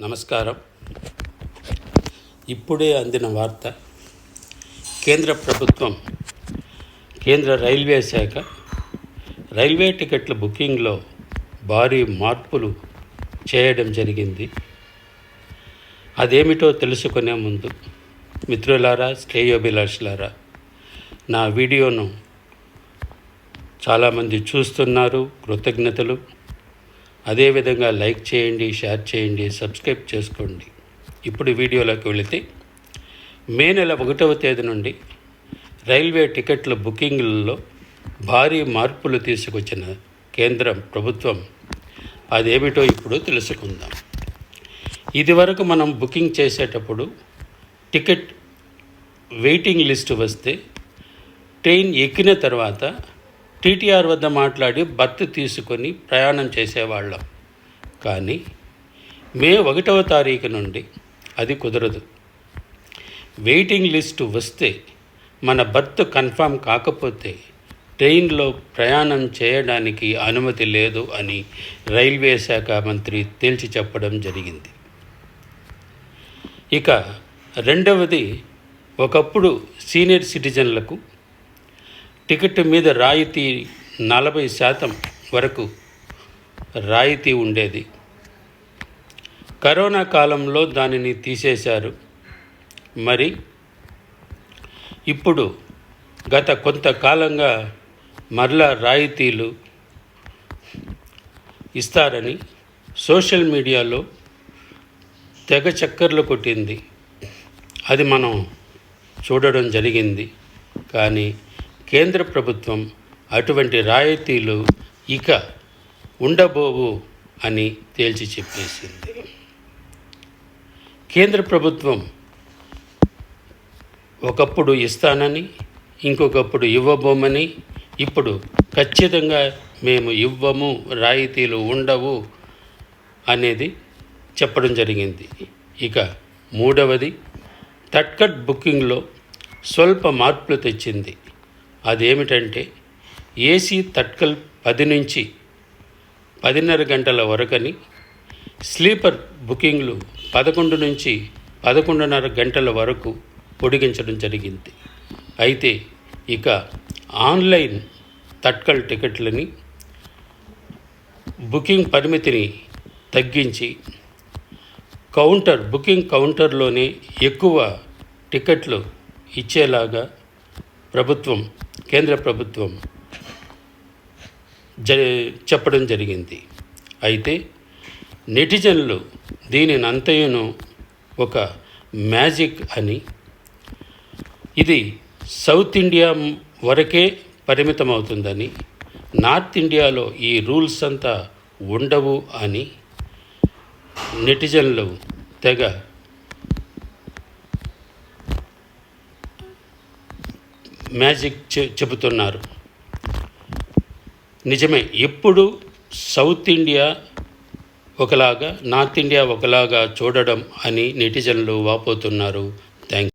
నమస్కారం. ఇప్పుడే అందిన వార్త కేంద్ర ప్రభుత్వం కేంద్ర రైల్వే శాఖ రైల్వే టికెట్ల బుకింగ్లో భారీ మార్పులు చేయడం జరిగింది. అదేమిటో తెలుసుకునే ముందు మిత్రులారా శ్రేయోభిలాషులారా నా వీడియోను చాలామంది చూస్తున్నారు. కృతజ్ఞతలు. అదేవిధంగా లైక్ చేయండి షేర్ చేయండి సబ్స్క్రైబ్ చేసుకోండి. ఇప్పుడు వీడియోలోకి వెళితే మే నెల ఒకటవ తేదీ నుండి రైల్వే టికెట్ల బుకింగ్లలో భారీ మార్పులు తీసుకొచ్చిన కేంద్రం ప్రభుత్వం. అదేమిటో ఇప్పుడు తెలుసుకుందాం. ఇదివరకు మనం బుకింగ్ చేసేటప్పుడు టికెట్ వెయిటింగ్ లిస్ట్ వస్తే ట్రైన్ ఎక్కిన తర్వాత టీటీఆర్ వద్ద మాట్లాడి బర్త్ తీసుకొని ప్రయాణం చేసేవాళ్ళం. కానీ మే ఒకటవ తారీఖు నుండి అది కుదరదు. వెయిటింగ్ లిస్టు వస్తే మన బర్త్ కన్ఫామ్ కాకపోతే ట్రైన్లో ప్రయాణం చేయడానికి అనుమతి లేదు అని రైల్వే శాఖ మంత్రి తేల్చి చెప్పడం జరిగింది. ఇక రెండవది ఒకప్పుడు సీనియర్ సిటిజన్లకు టికెట్ మీద రాయితీ నలభై శాతం వరకు రాయితీ ఉండేది. కరోనా కాలంలో దానిని తీసేశారు. మరి ఇప్పుడు గత కొంతకాలంగా మరలా రాయితీలు ఇస్తారని సోషల్ మీడియాలో తెగ చక్కర్లు కొట్టింది. అది మనం చూడడం జరిగింది. కానీ కేంద్ర ప్రభుత్వం అటువంటి రాయితీలు ఇక ఉండబోవు అని తేల్చి చెప్పేసింది. కేంద్ర ప్రభుత్వం ఒకప్పుడు ఇస్తానని ఇంకొకప్పుడు ఇవ్వబోమని ఇప్పుడు ఖచ్చితంగా మేము ఇవ్వము రాయితీలు ఉండవు అనేది చెప్పడం జరిగింది. ఇక మూడవది తట్కట్ బుకింగ్లో స్వల్ప మార్పులు తెచ్చింది. అదేమిటంటే ఏసీ తట్కల్ పది నుంచి పదిన్నర గంటల వరకని స్లీపర్ బుకింగ్లు పదకొండు నుంచి పదకొండున్నర గంటల వరకు పొడిగించడం జరిగింది. అయితే ఇక ఆన్లైన్ తట్కల్ టికెట్లని బుకింగ్ పరిమితిని తగ్గించి కౌంటర్ బుకింగ్ కౌంటర్లోనే ఎక్కువ టికెట్లు ఇచ్చేలాగా ప్రభుత్వం కేంద్ర ప్రభుత్వం జ చెప్పడం జరిగింది. అయితే నెటిజన్లు దీనిని అంతయును ఒక మ్యాజిక్ అని. ఇది సౌత్ ఇండియా వరకే పరిమితమవుతుందని నార్త్ ఇండియాలో ఈ రూల్స్ అంతా ఉండవు అని నెటిజన్లు తెగ మ్యాజిక్ చె చెబుతున్నారు. నిజమే ఎప్పుడు సౌత్ ఇండియా ఒకలాగా నార్త్ ఇండియా ఒకలాగా చూడడం అని నెటిజన్లు వాపోతున్నారు. థ్యాంక్